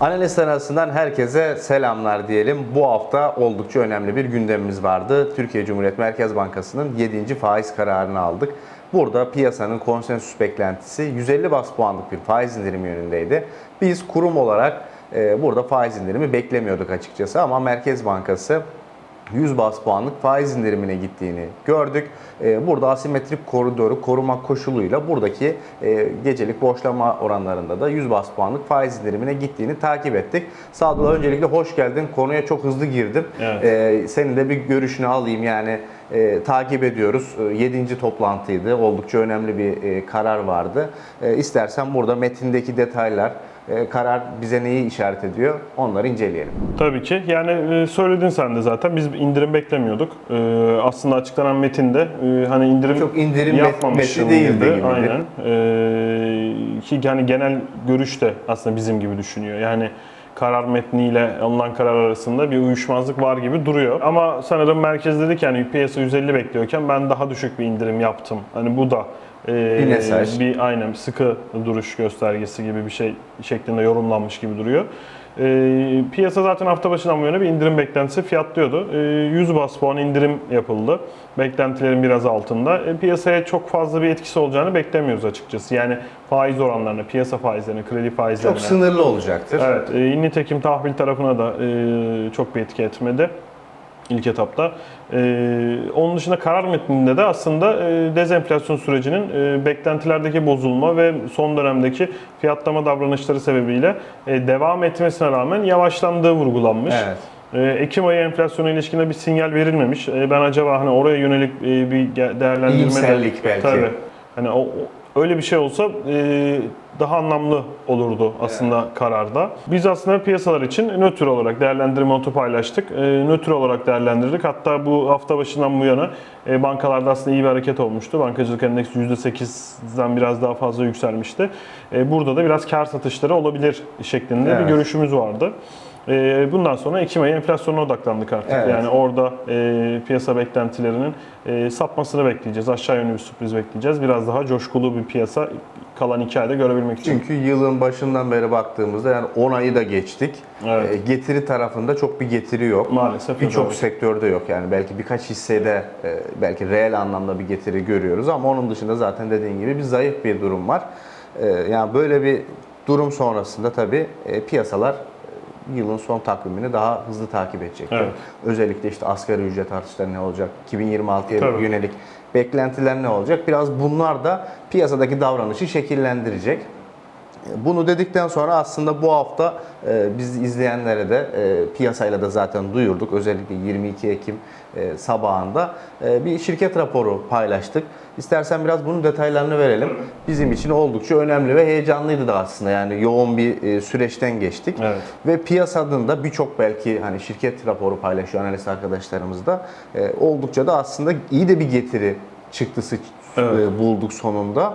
Analiz arasından herkese selamlar diyelim. Bu hafta oldukça önemli bir gündemimiz vardı. Türkiye Cumhuriyet Merkez Bankası'nın 7. faiz kararını aldık. Burada piyasanın konsensüs beklentisi 150 bas puanlık bir faiz indirimi yönündeydi. Biz kurum olarak e, burada faiz indirimi beklemiyorduk açıkçası ama Merkez Bankası 100 bas puanlık faiz indirimine gittiğini gördük. Ee, Burada asimetrik koridoru korumak koşuluyla buradaki e, gecelik borçlama oranlarında da 100 bas puanlık faiz indirimine gittiğini takip ettik. Sadullah öncelikle hoş geldin. Konuya çok hızlı girdim. Evet. Ee, Senin de bir görüşünü alayım. Yani e, takip ediyoruz. 7. toplantıydı. Oldukça önemli bir e, karar vardı. E, İstersen burada metindeki detaylar, e, karar bize neyi işaret ediyor onları inceleyelim. Tabii ki. Yani e, söyledin sen de zaten biz indirim beklemiyorduk. E, Aslında açıklanan metinde e, hani indirim Çok indirim yapmamışım metni değildi gibi. gibi. Aynen. E, Ki yani genel görüş de aslında bizim gibi düşünüyor. Yani karar metniyle alınan karar arasında bir uyuşmazlık var gibi duruyor. Ama sanırım merkez dedi ki yani piyasa 150 bekliyorken ben daha düşük bir indirim yaptım. Hani bu da e, Bir mesaj. bir aynen sıkı duruş göstergesi gibi bir şey şeklinde yorumlanmış gibi duruyor. E, piyasa zaten hafta başından bu yana bir indirim beklentisi fiyatlıyordu. E, 100 bas puan indirim yapıldı. Beklentilerin biraz altında. E, piyasaya çok fazla bir etkisi olacağını beklemiyoruz açıkçası. Yani faiz oranlarına, piyasa faizlerine, kredi faizlerine. Çok sınırlı olacaktır. Evet, e, nitekim tahvil tarafına da e, çok bir etki etmedi ilk etapta. E, onun dışında karar metninde de aslında e, dezenflasyon sürecinin e, beklentilerdeki bozulma ve son dönemdeki fiyatlama davranışları sebebiyle e, devam etmesine rağmen yavaşlandığı vurgulanmış. Evet. E, Ekim ayı enflasyona ilişkin de bir sinyal verilmemiş. E, Ben acaba hani oraya yönelik e, bir değerlendirme de- belki. Tabii. Hani o- öyle bir şey olsa e, daha anlamlı olurdu aslında kararda. Biz aslında piyasalar için nötr olarak değerlendirme notu paylaştık. E, nötr olarak değerlendirdik. Hatta bu hafta başından bu yana e, bankalarda aslında iyi bir hareket olmuştu. Bankacılık endeksi %8'den biraz daha fazla yükselmişti. E, burada da biraz kar satışları olabilir şeklinde Evet. bir görüşümüz vardı. E, Bundan sonra Ekim ayı enflasyona odaklandık artık. Evet. Yani orada e, piyasa beklentilerinin e, sapmasını bekleyeceğiz. Aşağı yönlü bir sürpriz bekleyeceğiz. Biraz daha coşkulu bir piyasa kalan iki ayda görebilmek için. Çünkü yılın başından beri baktığımızda yani 10 ayı da geçtik. Evet. E, Getiri tarafında çok bir getiri yok. Maalesef Birçok sektörde yok yani belki birkaç hissede e, belki reel anlamda bir getiri görüyoruz ama onun dışında zaten dediğin gibi bir zayıf bir durum var. E, Yani böyle bir durum sonrasında tabii e, piyasalar yılın son takvimini daha hızlı takip edecektir. Evet. Özellikle işte asgari ücret artışları ne olacak? 2026'ya Tabii. yönelik beklentiler ne olacak? Biraz bunlar da piyasadaki davranışı şekillendirecek. Bunu dedikten sonra aslında bu hafta e, biz izleyenlere de e, piyasayla da zaten duyurduk. Özellikle 22 Ekim e, sabahında e, bir şirket raporu paylaştık. İstersen biraz bunun detaylarını verelim. Bizim için oldukça önemli ve heyecanlıydı da aslında. Yani yoğun bir e, süreçten geçtik. Evet. Ve piyasanın da birçok belki hani şirket raporu paylaşıyor analist arkadaşlarımız da e, oldukça da aslında iyi de bir getiri çıktısı Evet. e, bulduk sonunda.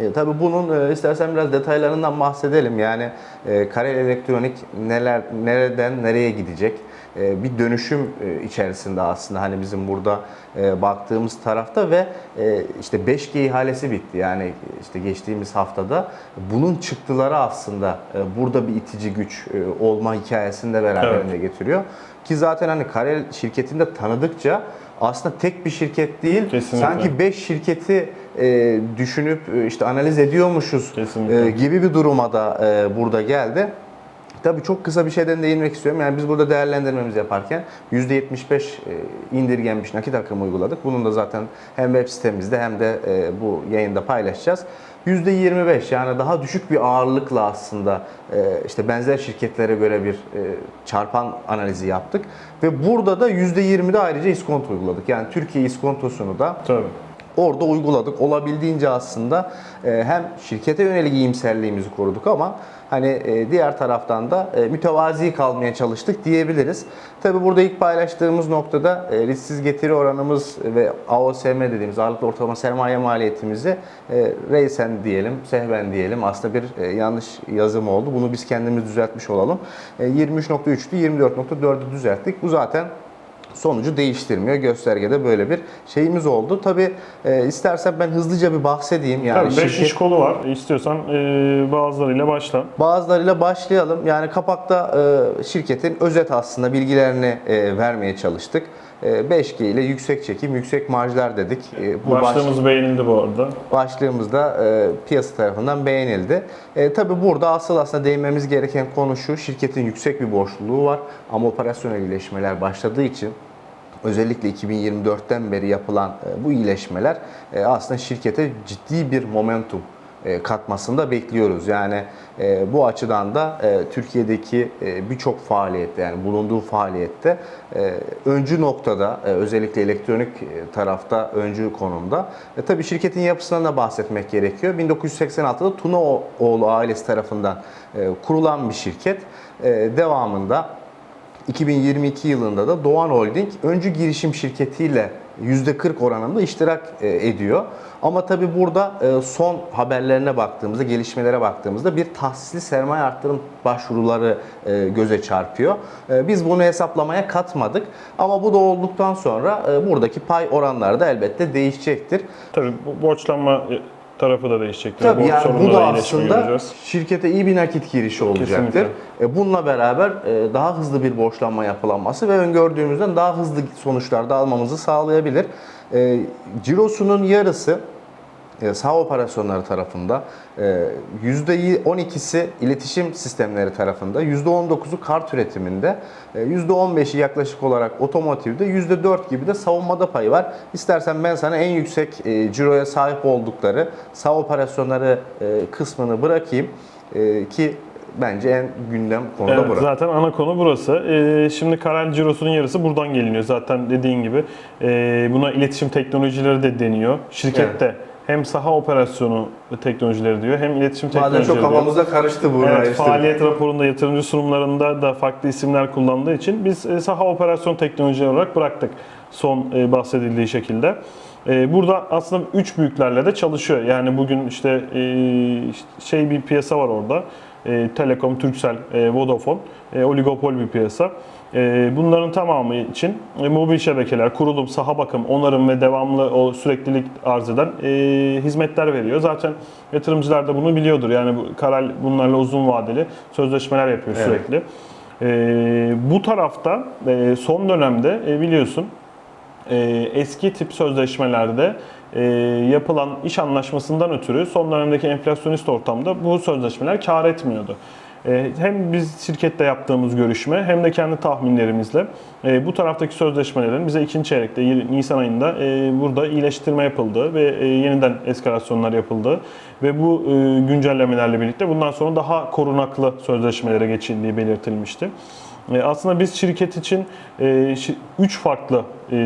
E, tabii bunun e, istersen biraz detaylarından bahsedelim. Yani e, Karel Elektronik neler nereden nereye gidecek? E, bir dönüşüm e, içerisinde aslında hani bizim burada e, baktığımız tarafta ve e, işte 5G ihalesi bitti. Yani işte geçtiğimiz haftada bunun çıktıları aslında burada bir itici güç olma hikayesini de beraberinde getiriyor. Ki zaten hani Karel şirketinde tanıdıkça aslında tek bir şirket değil, Kesinlikle. sanki 5 şirketi e, düşünüp işte analiz ediyormuşuz Kesinlikle. e, gibi bir duruma da e, burada geldi. Tabii çok kısa bir şeyden değinmek istiyorum. Yani biz burada değerlendirmemizi yaparken %75 e, indirgenmiş nakit akımı uyguladık. Bunun da zaten hem web sitemizde hem de e, bu yayında paylaşacağız. %25 yani daha düşük bir ağırlıkla aslında e, işte benzer şirketlere göre bir çarpan analizi yaptık. Ve burada da %20'de ayrıca iskonto uyguladık. Yani Türkiye iskontosunu da Tabii. orada uyguladık. Olabildiğince aslında hem şirkete yönelik iyimserliğimizi koruduk ama hani e, diğer taraftan da e, mütevazi kalmaya çalıştık diyebiliriz. Tabi burada ilk paylaştığımız noktada e, risksiz getiri oranımız ve AOSM dediğimiz ağırlıklı ortalama sermaye maliyetimizi reysen diyelim, sehven diyelim. Aslında bir yanlış yazım oldu. Bunu biz kendimiz düzeltmiş olalım. E, 23.3'tü, 24.4'ü düzelttik. Bu zaten sonucu değiştirmiyor. Göstergede böyle bir şeyimiz oldu. Tabi istersen ben hızlıca bir bahsedeyim. Yani Tabii 5 şirket- iş kolu var. İstiyorsan e, bazılarıyla başla. Bazılarıyla başlayalım. Yani kapakta e, şirketin özet aslında bilgilerini e, vermeye çalıştık. E, 5G ile yüksek çekim, yüksek marjlar dedik. E, bu baş- Başlığımız beğenildi bu arada. başlığımız da e, piyasa tarafından beğenildi. E, Tabi burada asıl aslında değinmemiz gereken konu şu, şirketin yüksek bir borçluluğu var ama operasyonel iyileşmeler başladığı için özellikle 2024'ten beri yapılan e, bu iyileşmeler e, aslında şirkete ciddi bir momentum katmasını da bekliyoruz. Yani e, bu açıdan da e, Türkiye'deki e, birçok faaliyette yani bulunduğu faaliyette e, öncü noktada e, özellikle elektronik e, tarafta öncü konumda. E, tabii şirketin yapısından da bahsetmek gerekiyor. 1986'da Tunaoğlu ailesi tarafından e, kurulan bir şirket. E, devamında 2022 yılında da Doğan Holding öncü girişim şirketiyle %40 oranında iştirak e, ediyor. Ama tabi burada e, son haberlerine baktığımızda, gelişmelere baktığımızda bir tahsisli sermaye arttırım başvuruları e, göze çarpıyor. Biz bunu hesaplamaya katmadık. Ama bu da olduktan sonra buradaki pay oranları da elbette değişecektir. Tabii bu borçlanma tarafı da değişecektir. Tabii Borç yani bu da iyileşme aslında göreceğiz. şirkete iyi bir nakit girişi olacaktır. Kesinlikle. E, Bununla beraber e, daha hızlı bir borçlanma yapılanması ve öngördüğümüzden daha hızlı sonuçlar da almamızı sağlayabilir. E, Cirosunun yarısı e, sağ operasyonları tarafında, e, %12'si iletişim sistemleri tarafında, %19'u kart üretiminde, e, %15'i yaklaşık olarak otomotivde, %4 gibi de savunmada payı var. İstersen ben sana en yüksek e, ciroya sahip oldukları sağ operasyonları e, kısmını bırakayım E, ki bence en gündem konu da Evet, burası. zaten ana konu burası. Ee, şimdi Karel Cirosu'nun yarısı buradan geliniyor. Zaten dediğin gibi e, buna iletişim teknolojileri de deniyor. Şirkette hem saha operasyonu teknolojileri diyor hem iletişim Bazen teknolojileri çok diyor. karıştı bu. Evet, işte. faaliyet raporunda yatırımcı sunumlarında da farklı isimler kullandığı için biz e, saha operasyon teknolojileri olarak bıraktık son e, bahsedildiği şekilde. E, Burada aslında üç büyüklerle de çalışıyor. Yani bugün işte e, şey bir piyasa var orada. E, Telekom, Turkcell, e, Vodafone, oligopol bir piyasa. Bunların tamamı için mobil şebekeler, kurulum, saha bakım, onarım ve devamlı o süreklilik arz eden hizmetler veriyor. Zaten yatırımcılar da bunu biliyordur. Yani Karal bunlarla uzun vadeli sözleşmeler yapıyor Evet. sürekli. E, bu tarafta son dönemde biliyorsun eski tip sözleşmelerde e, yapılan iş anlaşmasından ötürü son dönemdeki enflasyonist ortamda bu sözleşmeler kar etmiyordu. E, Hem biz şirkette yaptığımız görüşme hem de kendi tahminlerimizle e, bu taraftaki sözleşmelerin bize ikinci çeyrekte Nisan ayında e, burada iyileştirme yapıldı ve e, yeniden eskalasyonlar yapıldı ve bu e, güncellemelerle birlikte bundan sonra daha korunaklı sözleşmelere geçildiği belirtilmişti. E, Aslında biz şirket için 3 farklı e,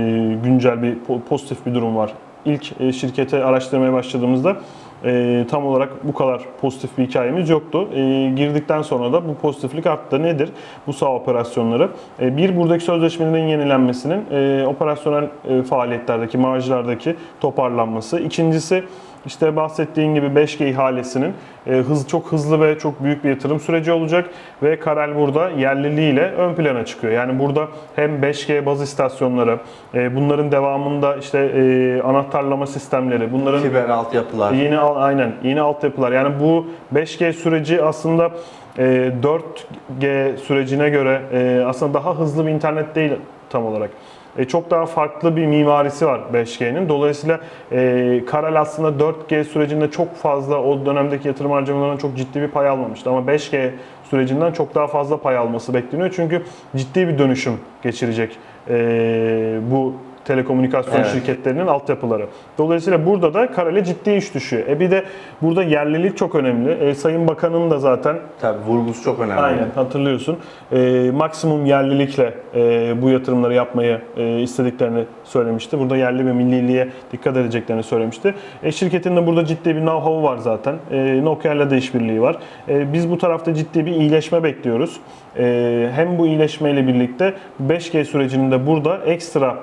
güncel bir po- pozitif bir durum var. İlk e, şirkete araştırmaya başladığımızda e, tam olarak bu kadar pozitif bir hikayemiz yoktu. E, Girdikten sonra da bu pozitiflik arttı. Nedir? Bu sağ operasyonları. E, Bir, buradaki sözleşmelerin yenilenmesinin e, operasyonel e, faaliyetlerdeki, marjlardaki toparlanması. İkincisi, işte bahsettiğin gibi 5G ihalesinin e, hız çok hızlı ve çok büyük bir yatırım süreci olacak ve Karel burada yerliliğiyle ön plana çıkıyor. Yani burada hem 5G baz istasyonları, e, bunların devamında işte e, anahtarlama sistemleri, bunların Fiber altyapılar. Yeni aynen yeni altyapılar. Yani bu 5G süreci aslında e, 4G sürecine göre aslında daha hızlı bir internet değil tam olarak. E, çok daha farklı bir mimarisi var 5G'nin. Dolayısıyla e, Karel aslında 4G sürecinde çok fazla o dönemdeki yatırım harcamalarından çok ciddi bir pay almamıştı. Ama 5G sürecinden çok daha fazla pay alması bekleniyor. Çünkü ciddi bir dönüşüm geçirecek e, bu telekomünikasyon Evet. şirketlerinin altyapıları. Dolayısıyla burada da Karel'e ciddi iş düşüyor. E bir de burada yerlilik çok önemli. E, Sayın Bakanım da zaten Tabii vurgusu çok önemli. Aynen hatırlıyorsun. E, maksimum yerlilikle e, bu yatırımları yapmayı e, istediklerini söylemişti. Burada yerli ve milliliğe dikkat edeceklerini söylemişti. E, şirketin de burada ciddi bir know-how'u var zaten. E, Nokia ile de işbirliği var. E, biz bu tarafta ciddi bir iyileşme bekliyoruz. E, hem bu iyileşmeyle birlikte 5G sürecinin de burada ekstra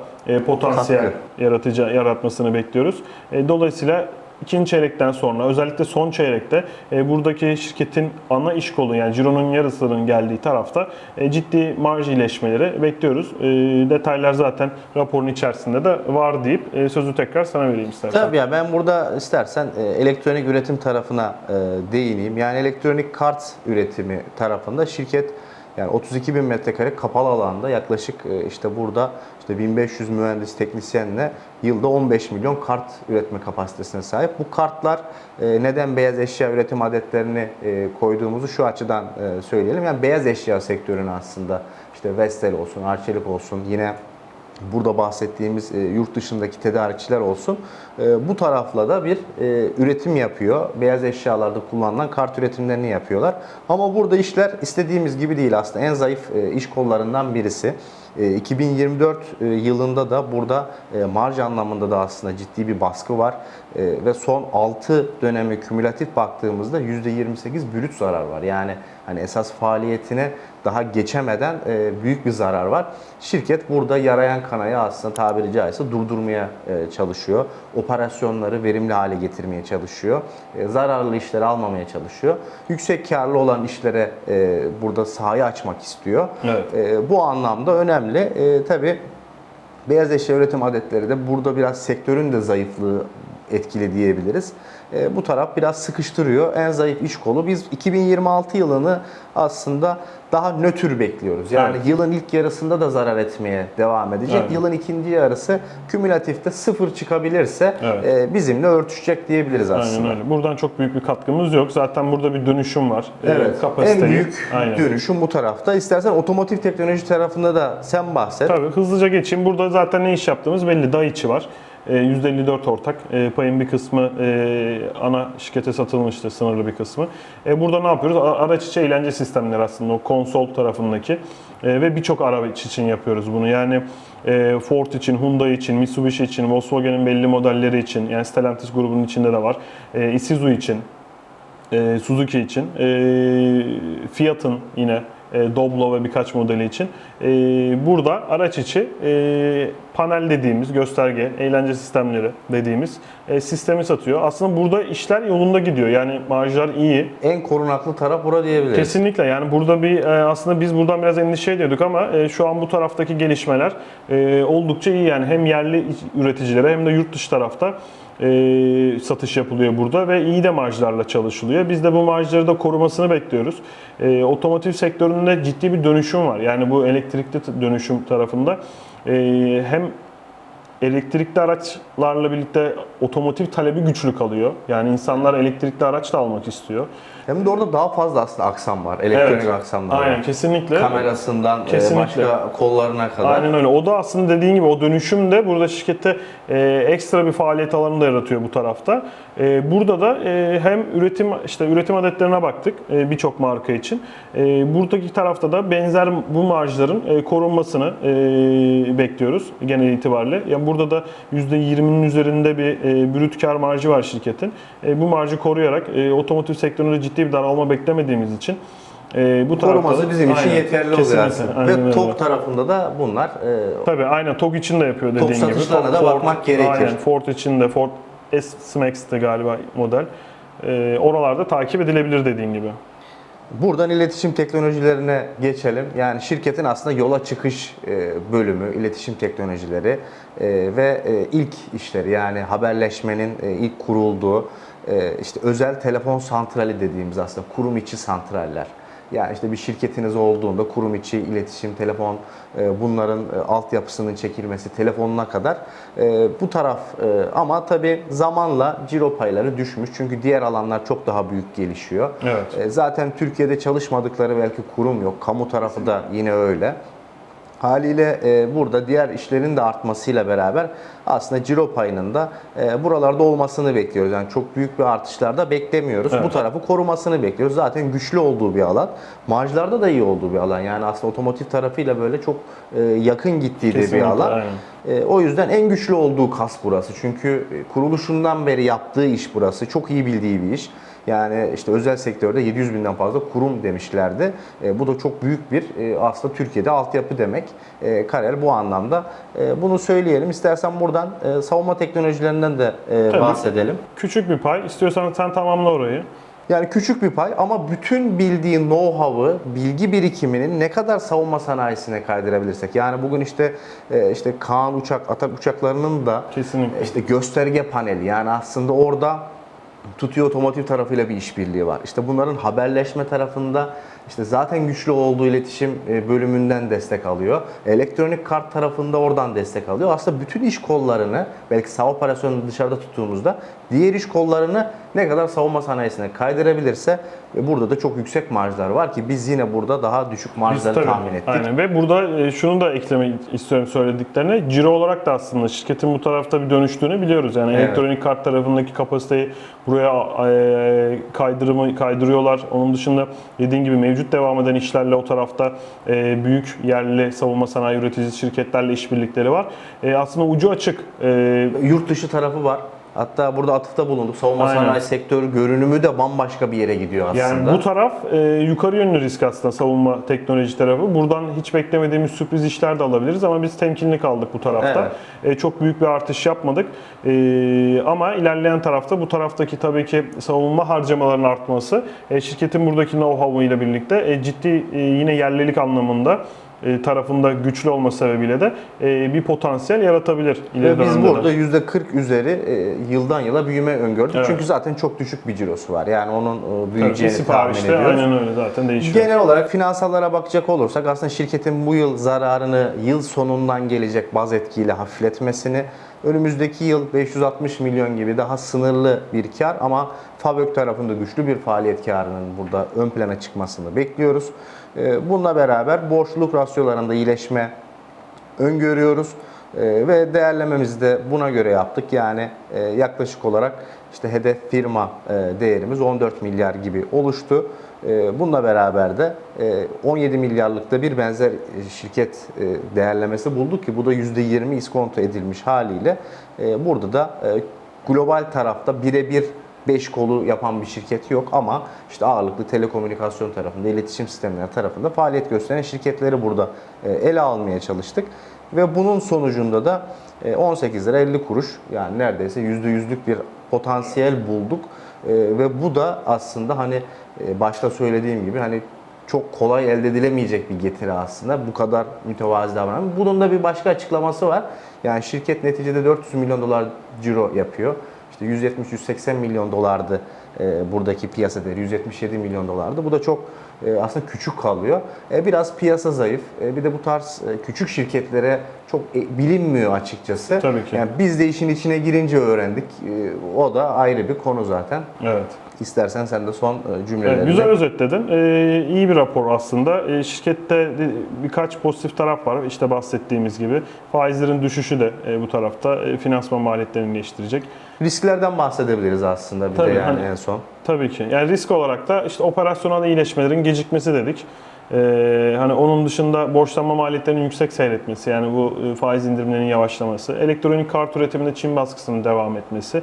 potansiyel Katkı. yaratıcı yaratmasını bekliyoruz. E, dolayısıyla ikinci çeyrekten sonra özellikle son çeyrekte e, buradaki şirketin ana iş kolu yani cironun yarısının geldiği tarafta e, ciddi marj iyileşmeleri bekliyoruz. E, detaylar zaten raporun içerisinde de var deyip e, sözü tekrar sana vereyim istersen. Tabii ya ben burada istersen e, elektronik üretim tarafına e, değineyim. Yani elektronik kart üretimi tarafında şirket yani 32 bin metrekare kapalı alanda yaklaşık e, işte burada işte 1500 mühendis teknisyenle yılda 15 milyon kart üretme kapasitesine sahip. Bu kartlar e, neden beyaz eşya üretim adetlerini e, koyduğumuzu şu açıdan söyleyelim. Yani beyaz eşya sektörünün aslında işte Vestel olsun, Arçelik olsun yine burada bahsettiğimiz e, yurt dışındaki tedarikçiler olsun e, bu tarafla da bir e, üretim yapıyor. Beyaz eşyalarda kullanılan kart üretimlerini yapıyorlar. Ama burada işler istediğimiz gibi değil aslında. En zayıf e, iş kollarından birisi. E, 2024 e, yılında da burada marj anlamında da aslında ciddi bir baskı var. Ve son 6 dönemi kümülatif baktığımızda %28 brüt zarar var. Yani hani esas faaliyetine daha geçemeden e, büyük bir zarar var. Şirket burada yarayan kanayı aslında tabiri caizse durdurmaya e, çalışıyor. Operasyonları verimli hale getirmeye çalışıyor. E, zararlı işleri almamaya çalışıyor. Yüksek karlı olan işlere e, burada sahayı açmak istiyor. Evet. E, bu anlamda önemli. E, tabii beyaz eşya üretim adetleri de burada biraz sektörün de zayıflığı etkili diyebiliriz. E, bu taraf biraz sıkıştırıyor. En zayıf iş kolu. Biz 2026 yılını aslında daha nötr bekliyoruz. Yani Evet. yılın ilk yarısında da zarar etmeye devam edecek. Evet. Yılın ikinci yarısı kümülatifte sıfır çıkabilirse Evet. e, bizimle örtüşecek diyebiliriz aslında. Aynen öyle. Buradan çok büyük bir katkımız yok. Zaten burada bir dönüşüm var. Ee, Evet. En kapasiteyi- büyük Aynen. dönüşüm bu tarafta. İstersen otomotiv teknoloji tarafında da sen bahset. Tabii hızlıca geçeyim. Burada zaten ne iş yaptığımız belli. Daiichi var. Ee, %54 ortak. Ee, Payın bir kısmı e, ana şirkete satılmıştı, sınırlı bir kısmı. E, Burada ne yapıyoruz? Araç içi eğlence sistemleri aslında o konsol tarafındaki E, ve birçok araç için yapıyoruz bunu. Yani e, Ford için, Hyundai için, Mitsubishi için, Volkswagen'in belli modelleri için, yani Stellantis grubunun içinde de var. E, Isuzu için, e, Suzuki için, e, Fiat'ın yine e, Doblo ve birkaç modeli için. E, burada araç içi e, panel dediğimiz gösterge, eğlence sistemleri dediğimiz e, sistemi satıyor. Aslında burada işler yolunda gidiyor. Yani marjlar iyi. En korunaklı taraf bura diyebiliriz. Kesinlikle yani burada bir e, aslında biz buradan biraz endişe ediyorduk ama e, şu an bu taraftaki gelişmeler e, oldukça iyi yani hem yerli üreticilere hem de yurt dışı tarafta e, satış yapılıyor burada ve iyi de marjlarla çalışılıyor. Biz de bu marjları da korumasını bekliyoruz. E, otomotiv sektöründe ciddi bir dönüşüm var. Yani bu elektrikli dönüşüm tarafında e, hem elektrikli araçlarla birlikte otomotiv talebi güçlü kalıyor. Yani insanlar elektrikli araç da almak istiyor. Hem de orada daha fazla aslında aksam var. Elektronik Evet. aksamlar var. Aynen kesinlikle. Kamerasından e, Kesinlikle. başka kollarına kadar. Aynen öyle. O da aslında dediğin gibi o dönüşüm de burada şirkette e, ekstra bir faaliyet alanı da yaratıyor bu tarafta. E, burada da e, hem üretim işte üretim adetlerine baktık e, birçok marka için. E, buradaki tarafta da benzer bu marjların e, korunmasını e, bekliyoruz genel itibariyle. Yani burada da %20'nin üzerinde bir e, brüt kar marjı var şirketin. E, bu marjı koruyarak e, otomotiv sektöründe ciddi bir daralma beklemediğimiz için e, bu tarafta Koruması da- bizim için Aynen, yeterli oluyor aslında. aynen Ve öyle. TOG tarafında da bunlar e, Tabii aynen TOG için de yapıyor dediğin gibi. satışlarına da bakmak gerekir. Aynen Ford için de Ford S-Max'ti galiba model. Ee, oralarda takip edilebilir dediğin gibi. Buradan iletişim teknolojilerine geçelim. Yani şirketin aslında yola çıkış e, bölümü, iletişim teknolojileri e, ve e, ilk işleri yani haberleşmenin e, ilk kurulduğu işte özel telefon santrali dediğimiz aslında kurum içi santraller. Yani işte bir şirketiniz olduğunda kurum içi iletişim, telefon e, bunların e, altyapısının çekilmesi, telefonuna kadar e, bu taraf ama tabii zamanla ciro payları düşmüş. Çünkü diğer alanlar çok daha büyük gelişiyor. Evet. Zaten Türkiye'de çalışmadıkları belki kurum yok. Kamu tarafı da yine öyle. Haliyle e, burada diğer işlerin de artmasıyla beraber aslında ciro payının da e, buralarda olmasını bekliyoruz. Yani çok büyük bir artışlar da beklemiyoruz. Evet. Bu tarafı korumasını bekliyoruz. Zaten güçlü olduğu bir alan. Marjlarda da iyi olduğu bir alan. Yani aslında otomotiv tarafıyla böyle çok e, yakın gittiği de bir alan. aynen. E, o yüzden en güçlü olduğu kas burası. Çünkü kuruluşundan beri yaptığı iş burası. Çok iyi bildiği bir iş. Yani işte özel sektörde 700 binden fazla kurum demişlerdi. E, bu da çok büyük bir e, aslında Türkiye'de altyapı demek. E, Karel bu anlamda. E, bunu söyleyelim. İstersen buradan e, savunma teknolojilerinden de e, Tabii. bahsedelim. Küçük bir pay. İstiyorsan sen tamamla orayı. Yani küçük bir pay ama bütün bildiğin know-how'ı, bilgi birikiminin ne kadar savunma sanayisine kaydırabilirsek. Yani bugün işte e, işte Kaan uçak, Atak uçaklarının da Kesinlikle. işte gösterge paneli yani aslında orada tutuyor otomotiv tarafıyla bir işbirliği var. İşte bunların haberleşme tarafında işte zaten güçlü olduğu iletişim e, bölümünden destek alıyor. Elektronik kart tarafında oradan destek alıyor. Aslında bütün iş kollarını belki sağ operasyonunu dışarıda tuttuğumuzda diğer iş kollarını ne kadar savunma sanayisine kaydırabilirse e, burada da çok yüksek marjlar var ki biz yine burada daha düşük Biz marjları tabii, tahmin ettik. Aynen. Ve burada e, şunu da eklemek istiyorum söylediklerine. Ciro olarak da aslında şirketin bu tarafta bir dönüştüğünü biliyoruz. Yani Evet. elektronik kart tarafındaki kapasiteyi buraya kaydırımı kaydırıyorlar. Onun dışında dediğin gibi mevcut devam eden işlerle o tarafta e, büyük yerli savunma sanayi üreticisi şirketlerle işbirlikleri var. E, aslında ucu açık. E, Yurt dışı tarafı var. Hatta burada atıfta bulunduk. Savunma Aynen. sanayi sektörü görünümü de bambaşka bir yere gidiyor aslında. Yani bu taraf e, yukarı yönlü risk aslında savunma teknoloji tarafı. Buradan hiç beklemediğimiz sürpriz işler de alabiliriz ama biz temkinli kaldık bu tarafta. E, çok büyük bir artış yapmadık. E, ama ilerleyen tarafta bu taraftaki tabii ki savunma harcamalarının artması e, şirketin buradaki know-how ile birlikte e, ciddi e, yine yerlilik anlamında tarafında güçlü olması sebebiyle de e, bir potansiyel yaratabilir ileri Ve biz dönemde de. burada %40 üzeri e, yıldan yıla büyüme öngördük. Evet. Çünkü zaten çok düşük bir cirosu var. Yani onun e, Tabii, büyüyeceğini tahmin siparişte ediyoruz. aynen öyle zaten değişiyor. Genel olarak finansallara bakacak olursak aslında şirketin bu yıl zararını yıl sonundan gelecek baz etkiyle hafifletmesini, önümüzdeki yıl 560 milyon gibi daha sınırlı bir kar ama Fabök tarafında güçlü bir faaliyet karının burada ön plana çıkmasını bekliyoruz. Ee, Bununla beraber borçluluk rasyolarında iyileşme öngörüyoruz. Ee, ve değerlememizi de buna göre yaptık. Yani e, yaklaşık olarak işte hedef firma e, değerimiz 14 milyar gibi oluştu. E, bununla beraber de e, 17 milyarlıkta bir benzer e, şirket e, değerlemesi bulduk ki bu da %20 iskonto edilmiş haliyle. E, burada da e, global tarafta birebir 5 kolu yapan bir şirket yok ama işte ağırlıklı telekomünikasyon tarafında, iletişim sistemleri tarafında faaliyet gösteren şirketleri burada e, ele almaya çalıştık. Ve bunun sonucunda da e, 18 lira 50 kuruş yani neredeyse %100'lük bir potansiyel bulduk. E, Ve bu da aslında hani e, başta söylediğim gibi hani çok kolay elde edilemeyecek bir getiri aslında. Bu kadar mütevazi davranan. Bunun da bir başka açıklaması var. Yani şirket neticede 400 milyon dolar ciro yapıyor. İşte 170-180 milyon dolardı e, buradaki piyasa değeri. 177 milyon dolardı. Bu da çok e, aslında küçük kalıyor. E, biraz piyasa zayıf. E, bir de bu tarz e, küçük şirketlere çok e, bilinmiyor açıkçası. Tabii ki. Yani biz de işin içine girince öğrendik. E, o da ayrı bir konu zaten. Evet. İstersen sen de son e, cümlelerini. Evet, güzel özetledin. Ee, iyi bir rapor aslında. Ee, şirkette birkaç pozitif taraf var. İşte bahsettiğimiz gibi faizlerin düşüşü de e, bu tarafta e, finansman maliyetlerini iyileştirecek. Risklerden bahsedebiliriz aslında bir Tabii, de yani hani- en son. Tabii ki. Yani risk olarak da işte operasyonel iyileşmelerin gecikmesi dedik. Ee, hani onun dışında borçlanma maliyetlerinin yüksek seyretmesi yani bu e, faiz indirimlerinin yavaşlaması, elektronik kart üretiminde Çin baskısının devam etmesi.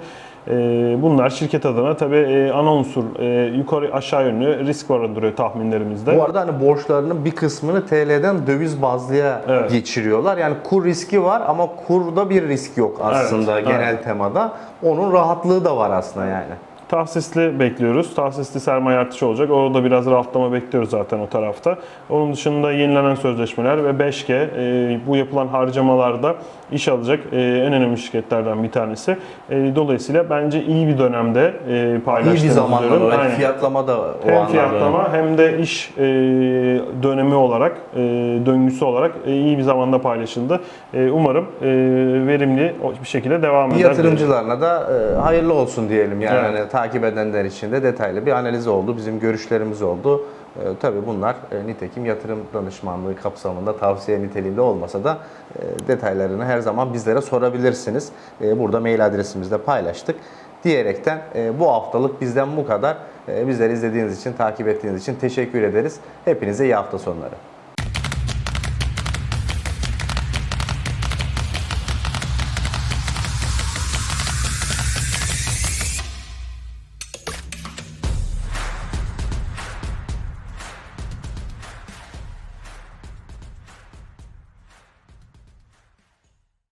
Ee, bunlar şirket adına tabii e, ana unsur e, yukarı aşağı yönlü risk barındırıyor tahminlerimizde. Bu arada hani borçlarının bir kısmını TL'den döviz bazlıya Evet. geçiriyorlar. Yani kur riski var ama kurda bir risk yok aslında Evet, genel evet. temada. Onun rahatlığı da var aslında yani. Tahsisli bekliyoruz. Tahsisli sermaye artışı olacak. Orada biraz rahatlama bekliyoruz zaten o tarafta. Onun dışında yenilenen sözleşmeler ve 5G e, bu yapılan harcamalarda iş alacak e, en önemli şirketlerden bir tanesi. E, dolayısıyla bence iyi bir dönemde e, İyi paylaştığımızı bir diyorum. olarak Aynen. fiyatlama da o Hem anlamda. fiyatlama hem de iş e, dönemi olarak, e, döngüsü olarak e, iyi bir zamanda paylaşıldı. E, umarım e, verimli bir şekilde devam eder. Yatırımcılarına da e, hayırlı olsun diyelim yani Evet. Hani takip edenler için de detaylı bir analiz oldu, bizim görüşlerimiz oldu. E, tabii bunlar e, nitekim yatırım danışmanlığı kapsamında tavsiye niteliğinde olmasa da e, detaylarını her zaman bizlere sorabilirsiniz. E, burada mail adresimizde paylaştık. Diyerekten e, bu haftalık bizden bu kadar. Bizleri izlediğiniz için, takip ettiğiniz için teşekkür ederiz. Hepinize iyi hafta sonları.